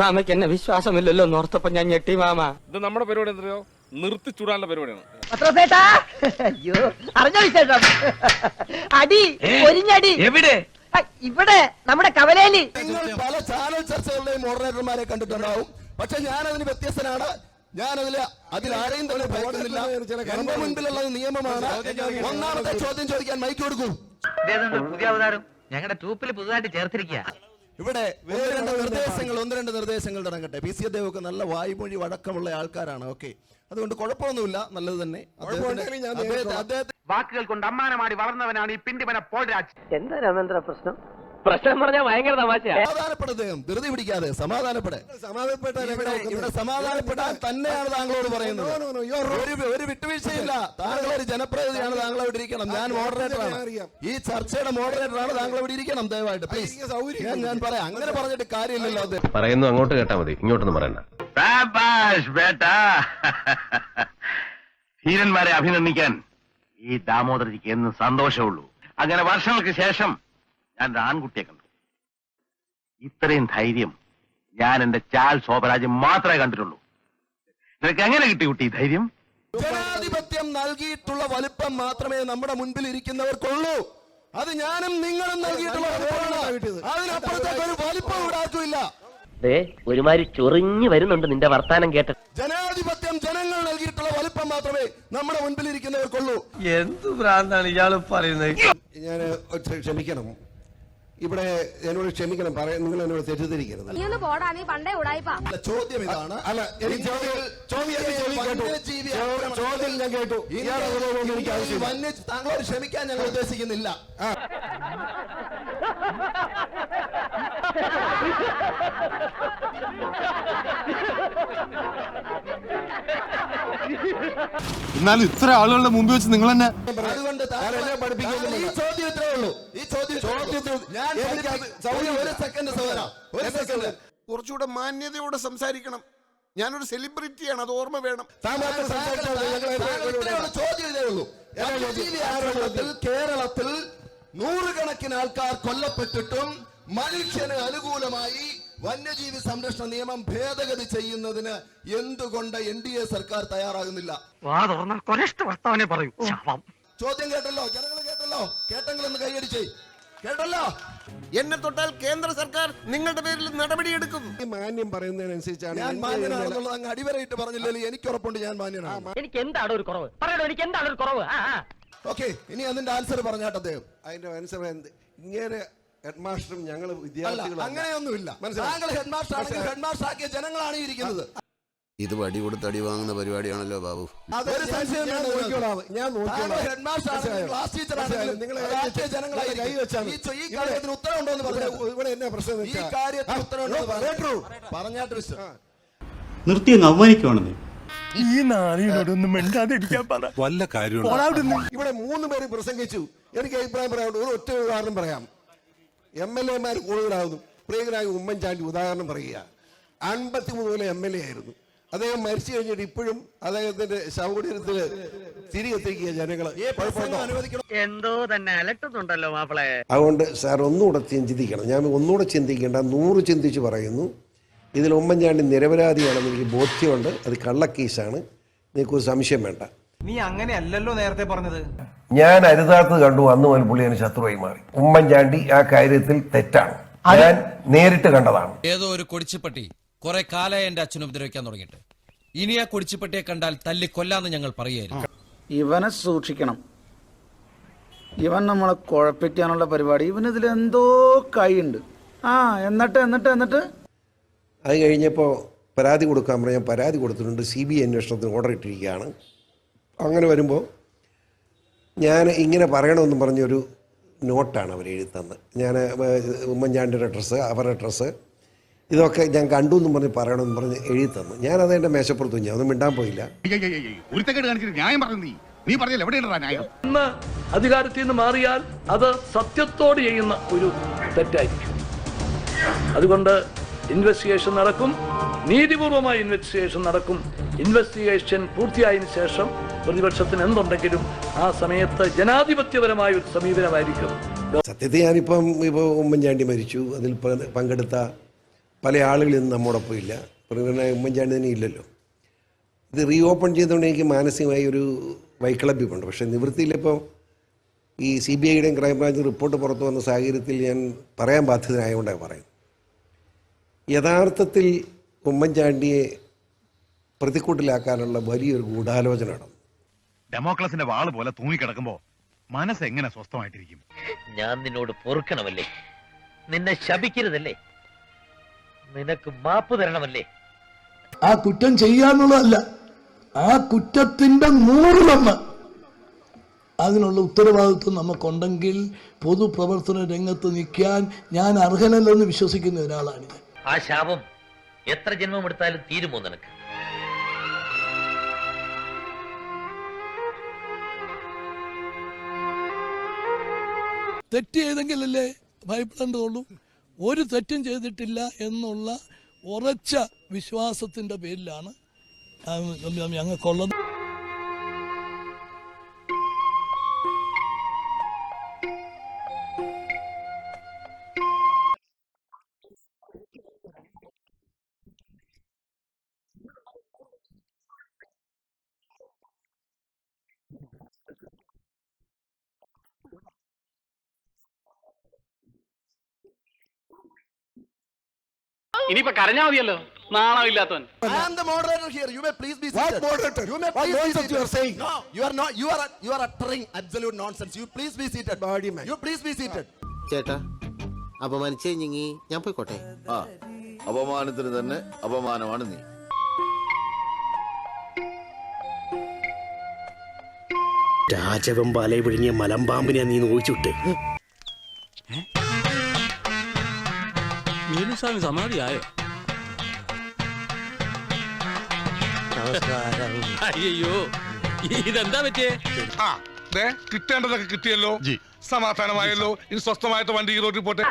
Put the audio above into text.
മാമയ്ക്ക് എന്നെ വിശ്വാസമില്ലല്ലോ നോർത്തപ്പോ ഞാൻ ഞെട്ടി മാമ. ഇത് നമ്മുടെ പരിപാടി എന്തോ നിർത്തി ചൂടാനുള്ള പരിപാടിയാണ്. പത്രസേട്ടാ അയ്യോ അറിഞ്ഞ വിശേഷം? അടി ഒരിഞ്ഞടി. എവിടെ? ഇവിടെ നമ്മുടെ കവലേലി നിങ്ങൾ പല ചാനൽ ചർച്ചകളിലെയും മോഡറേറ്റർമാരെ കണ്ടിട്ടുണ്ടാവും. പക്ഷെ ഞാൻ അതിന് വ്യത്യസ്തനാണ്. ഞാൻ അതിൽ ആരെയും തന്നെ ഭയപ്പെടുന്നില്ല എന്റെ മുൻപിലുള്ളത് നിയമമാണ്. ഒന്നാമത്തെ ചോദ്യം ചോദിക്കാൻ മൈക്ക് കൊടുക്കൂ. പുതിയ അവതാരം. ഞങ്ങളുടെ ട്രൂപ്പിൽ പുതുതായിട്ട് ചേർത്തിരിക്കുക ഇവിടെ ഒന്ന് രണ്ട് നിർദ്ദേശങ്ങൾ ഒന്ന് രണ്ട് നിർദ്ദേശങ്ങൾ തുടങ്ങട്ടെ. പി. സി. അദ്ദേഹമൊക്കെ നല്ല വായ്മൊഴി വഴക്കമുള്ള ആൾക്കാരാണ്. ഓക്കെ. അതുകൊണ്ട് കുഴപ്പമൊന്നുമില്ല. നല്ലത് തന്നെ. വാക്കുകൾ കൊണ്ട് അമ്മാനമാടി വളർന്നവനാണ് ഈ പിണ്ടിമന പോൾരാജ് എന്താ രാമേന്ദ്ര പ്രശ്നം? പ്രശ്നം പറഞ്ഞാൽ ഭയങ്കര തമാശയാ. സമാധാനപ്പെട് അദ്ദേഹം. ധൃതി പിടിക്കാതെ സമാധാനപ്പെടെ. സമാധാനപ്പെട്ടാൽ ഇവിടെ സമാധാനപ്പെടാൻ തന്നെയാണ് താങ്കളോട് പറയുന്നത്. ഒരു ഒരു വിട്ടുവീഴ്ചയില്ല. താങ്കൾ ഒരു ജനപ്രതിനിധിയാണ് താങ്കൾ അവിടെ ഇരിക്കണം. ഞാൻ മോഡറേറ്ററാണ് ഈ ചർച്ചയുടെ മോഡറേറ്ററാണ് താങ്കൾ അവിടെ ഇരിക്കണം ദയവായിട്ട്. പ്ലീസ് ഞാൻ ഞാൻ പറയാം. അങ്ങനെ പറഞ്ഞിട്ട് കാര്യമില്ലല്ലോ അത്. പറയുന്നു അങ്ങോട്ട് കേട്ടാ മതി. ഇങ്ങോട്ടൊന്നും പറയണ്ട. ധീരന്മാരെ അഭിനന്ദിക്കാൻ ഈ ദാമോദരജിക്ക് എന്ന് സന്തോഷമുള്ളൂ. അങ്ങനെ വർഷങ്ങൾക്ക് ശേഷം ഞാൻ ഒരു ആൺകുട്ടിയെ കണ്ടു. ഇത്രയും ധൈര്യം ഞാൻ എന്റെ ചാൽ ശോഭരാജ് മാത്രമേ കണ്ടിട്ടുള്ളൂ. നിനക്ക് എങ്ങനെ കിട്ടി കുട്ടി ധൈര്യം? ജനാധിപത്യം നൽകിയിട്ടുള്ള വലുപ്പം മാത്രമേ നമ്മുടെ മുൻപിൽ ഇരിക്കുന്നവർക്കുള്ളൂ. അത് ഞാനും നിങ്ങളും നൽകിയിട്ടുള്ള അതിനപ്പുറത്തേക്ക് ഒരു വലിപ്പം ഇവിടെ ആർക്കുമില്ല ഒരുമാതിരി ചൊറിഞ്ഞു വരുന്നുണ്ട് നിന്റെ വർത്താനം കേട്ട് ജനാധിപത്യം ജനങ്ങൾ നൽകിയിട്ടുള്ള വലിപ്പം മാത്രമേ നമ്മുടെ മുൻപിൽ ഇരിക്കുന്നവർക്കുള്ളൂ. എന്ത് ഭ്രാന്താണ് ഇയാൾ പറയുന്നത്? ഞാൻ ക്ഷമിക്കണം. ഇവിടെ എന്നോട് ക്ഷമിക്കണം പറയാൻ നിങ്ങൾ എന്നോട് തെറ്റിദ്ധരിക്കരുത്. നീ ഒന്ന് പോടാ നീ പണ്ടേ ഉടായിപ്പാ. അല്ല, ചോദ്യം ഇതാണ്. അല്ല എനിക്ക് ചോദ്യം ചോദ്യം എനിക്ക് ചോദ്യം കേട്ടു. വന്യജീവി ചോ- ആക്രമണം- ചോദ്യം ഞാൻ കേട്ടു. എനിക്ക് ആവശ്യമില്ല. വന്യ താങ്കളോട് ക്ഷമിക്കാൻ ഞങ്ങൾ ഉദ്ദേശിക്കുന്നില്ല. എന്നാലും ഇത്ര ആളുകളുടെ മുമ്പിൽ വെച്ച് നിങ്ങൾ തന്നെ കുറച്ചുകൂടെ മാന്യതയോടെ സംസാരിക്കണം. ഞാനൊരു സെലിബ്രിറ്റിയാണ് അത് ഓർമ്മ വേണം. കേരളത്തിൽ നൂറുകണക്കിന് ആൾക്കാർ കൊല്ലപ്പെട്ടിട്ടും മനുഷ്യന് അനുകൂലമായി വന്യജീവി സംരക്ഷണ നിയമം ഭേദഗതി ചെയ്യുന്നതിന് എന്തുകൊണ്ട് എൻ ഡി എ സർക്കാർ തയ്യാറാകുന്നില്ല? ചോദ്യം കേട്ടല്ലോ? ജനങ്ങൾ കേട്ടല്ലോ? കേട്ടെങ്കിൽ ഒന്ന് കൈയടിച്ചേ. കേട്ടല്ലോ? എന്നെ തൊട്ടാൽ കേന്ദ്ര സർക്കാർ നിങ്ങളുടെ പേരിൽ നടപടി എടുക്കും ഈ മാന്യം പറയുന്നതിനനുസരിച്ചാണ് ഞാൻ മാന്യനാണെന്നുള്ളത് അങ്ങ് അടിവരയിട്ട് പറഞ്ഞില്ലല്ലോ. എനിക്ക് ഉറപ്പുണ്ട് ഞാൻ മാന്യനാണ്. എനിക്ക് എന്താണ് ഒരു കുറവ്? പറയണോ എനിക്ക് എന്താണ് ഒരു കുറവ്. ഓക്കെ ഇനി അതിന്റെ ആൻസർ പറഞ്ഞാട്ടെ അദ്ദേഹം. അതിന്റെ ആൻസർ എന്ത്? ഇങ്ങനെ ഹെഡ്മാസ്റ്ററും ഞങ്ങൾ വിദ്യാർത്ഥികളും അങ്ങനെയൊന്നുമില്ല. മനസ്സിലാക്കി താങ്കൾ ഹെഡ് മാസ്റ്റർ ആണെങ്കിൽ ഹെഡ്മാസ്റ്റർ ആക്കിയ ജനങ്ങളാണ് ഇരിക്കുന്നത്. ഇത് വടി കൊടുത്ത് അടി വാങ്ങുന്ന പരിപാടിയാണല്ലോ ബാബു. കൈ വെച്ചാണ്. ഈ നാളിനോടൊന്നും മിണ്ടാതിരിക്കാൻ പറ. നിർത്തി അങ്ങ് വല്ല കാര്യം ഇവിടെ മൂന്ന് പേര് പ്രസംഗിച്ചു. എനിക്ക് അഭിപ്രായം പറയാനുണ്ട് ഒരു ഒറ്റ ഉദാഹരണം പറയാം. എം എൽ എമാർ കൂടുതലാകുന്നു പ്രിയകരായ ഉമ്മൻചാണ്ടി ഉദാഹരണം പറയുക. അൻപത്തി മൂന്ന് എം എൽ എ ആയിരുന്നു. അദ്ദേഹം മരിച്ചു കഴിഞ്ഞിട്ട് ഇപ്പോഴും അദ്ദേഹത്തിന്റെ ശവകുടീരത്തിൽ തിരികെത്തിക്കുക ജനങ്ങൾ. എന്തോ തന്നെ അലട്ടുന്നുണ്ടല്ലോ മാപ്പിളെ. അതുകൊണ്ട് സാർ ഒന്നുകൂടെ ചിന്തിക്കണം. ഞാൻ ഒന്നുകൂടെ ചിന്തിക്കേണ്ട നൂറ് ചിന്തിച്ച് പറയുന്നു. ഇതിൽ ഉമ്മൻചാണ്ടി നിരപരാധിയാണെന്ന് എനിക്ക് ബോധ്യമുണ്ട്. അത് കള്ളക്കേസാണ്. നിങ്ങൾക്ക് ഒരു സംശയം വേണ്ട. നീ അങ്ങനെയല്ലല്ലോ നേരത്തെ പറഞ്ഞത്. ഞാൻ അരുതാത്തത് കണ്ടു. അന്ന് മുതൽ പുള്ളി എന്നെ ശത്രുവായി മാറി. ഉമ്മൻചാണ്ടി ആ കാര്യത്തിൽ തെറ്റാണ്. ഞാൻ നേരിട്ട് കണ്ടതാണ്. ഏതോ ഒരു കൊടിച്ചിപ്പട്ടി. കുറെ കാലമായി എന്റെ അച്ഛനും ഉപദ്രവിക്കാൻ തുടങ്ങിയിട്ട്. ഇനി ആ കുടിച്ചുപെട്ടിയെ കണ്ടാൽ തല്ലി കൊല്ലാന്ന് ഞങ്ങൾ പറയുകയായിരുന്നു. ഇവനെ സൂക്ഷിക്കണം. ഇവൻ നമ്മളെ കുഴപ്പിക്കാനുള്ള പരിപാടി. ഇവൻ ഇതിൽ എന്തോ കൈയുണ്ട്. ആ എന്നിട്ട് എന്നിട്ട് എന്നിട്ട്? അത് കഴിഞ്ഞപ്പോൾ പരാതി കൊടുക്കാൻ പറഞ്ഞാൽ പരാതി കൊടുത്തിട്ടുണ്ട്. സി ബി ഐ അന്വേഷണത്തിന് ഓർഡർ ഇട്ടിരിക്കുകയാണ്. അങ്ങനെ വരുമ്പോൾ ഞാൻ ഇങ്ങനെ പറയണമെന്ന് പറഞ്ഞൊരു നോട്ടാണ് അവർ എഴുതി തന്നത്. ഞാൻ ഉമ്മൻചാണ്ടിയുടെ ഡ്രസ്സ് അവരുടെ ഡ്രസ്സ് ഇതൊക്കെ ഞാൻ കണ്ടു എന്നും പറഞ്ഞ് പറയണമെന്ന് പറഞ്ഞ് എഴുതി തന്നു. ഞാൻ അത് എന്റെ മേശപ്പുറത്ത് ഞാൻ ഒന്നും മിണ്ടാൻ പോയില്ല. ഒരുത്തക്കേട് കാണിച്ചിട്ട് ന്യായം പറഞ്ഞു നീ. നീ പറഞ്ഞില്ല എവിടെയാണ് ന്യായം? ഇന്ന് അധികാരത്തിൽ നിന്ന് മാറിയാൽ അത് സത്യത്തോട് ചെയ്യുന്ന ഒരു തെറ്റായിരിക്കും. അതുകൊണ്ട് ഇൻവെസ്റ്റിഗേഷൻ നടക്കും. നീതിപൂർവമായ ഇൻവെസ്റ്റിഗേഷൻ നടക്കും. ഇൻവെസ്റ്റിഗേഷൻ പൂർത്തിയായതിനു ശേഷം പ്രതിപക്ഷത്തിന് എന്തുണ്ടെങ്കിലും ആ സമയത്ത് ജനാധിപത്യപരമായ ഒരു സമീപനമായിരിക്കും. സത്യത്തിൽ ഞാനിപ്പം ഇപ്പോൾ ഉമ്മൻചാണ്ടി മരിച്ചു. അതിൽ പങ്കെടുത്ത പല ആളുകളും ഇന്ന് നമ്മോടൊപ്പം ഇല്ല. പിണറായി ഉമ്മൻചാണ്ടി തന്നെ ഇല്ലല്ലോ. ഇത് റീ ഓപ്പൺ ചെയ്തുകൊണ്ട് എനിക്ക് മാനസികമായി ഒരു വൈക്ലഭ്യമുണ്ട് പക്ഷേ നിവൃത്തിയിലിപ്പോൾ ഈ സി ബി ഐയുടെയും ക്രൈംബ്രാഞ്ച് റിപ്പോർട്ട് പുറത്തു വന്ന സാഹചര്യത്തിൽ ഞാൻ പറയാൻ ബാധ്യതനായതുകൊണ്ടാണ് പറയുന്നത്. യഥാർത്ഥത്തിൽ ഉമ്മൻചാണ്ടിയെ പ്രതിക്കൂട്ടിലാക്കാനുള്ള വലിയൊരു ഗൂഢാലോചന നടന്നു. ഡെമോക്രസിന്റെ വാൾ പോലെ തൂങ്ങിക്കിടക്കുമ്പോ മനസ്സ് എങ്ങനെ സ്വസ്ഥമായിട്ടിരിക്കും? ഞാൻ നിന്നോട് പൊറുക്കണമല്ലേ? നിന്നെ ശപിക്കരുതല്ലേ? നിനക്ക് മാപ്പ് തരണമല്ലേ? ആ കുറ്റം ചെയ്യാന്നുള്ളതല്ല ആ കുറ്റത്തിന്റെ നൂറിലൊന്ന് അതിനുള്ള ഉത്തരവാദിത്വം നമുക്കുണ്ടെങ്കിൽ പൊതുപ്രവർത്തന രംഗത്ത് നിൽക്കാൻ ഞാൻ അർഹനല്ലെന്ന് വിശ്വസിക്കുന്ന ഒരാളാണിത് ആ ശാപം എത്ര ജന്മം എടുത്താലും തീരുമോ നിനക്ക്? തെറ്റ് ചെയ്തെങ്കിലല്ലേ ഭയപ്പെടേണ്ടതുള്ളൂ? ഒരു തെറ്റും ചെയ്തിട്ടില്ല എന്നുള്ള ഉറച്ച വിശ്വാസത്തിന്റെ പേരിലാണ് ഞങ്ങൾക്കുള്ളത് ഇനിയിപ്പോ കരഞ്ഞാ മതിയല്ലോ. നാണം ഇല്ലാത്തവൻ ചേട്ടാ അപമാനിച്ച കഴിഞ്ഞി ഞാൻ പോയിക്കോട്ടെ. ആ തന്നെ അപമാനമാണ് നീ. രാജവെമ്പാലെ വിഴിഞ്ഞ മലമ്പാമ്പിനെ നീ നോയിച്ചുവിട്ടേ. വേലുസ്വാമി സമാധിയായോ? അയ്യോ ഇതെന്താ പറ്റിയേ? ആ ദേ കിട്ടേണ്ടതൊക്കെ കിട്ടിയല്ലോ. സമാധാനമായല്ലോ. ഇനി സ്വസ്ഥമായിട്ട് വണ്ടി ഈ റോഡിൽ പോട്ടെ.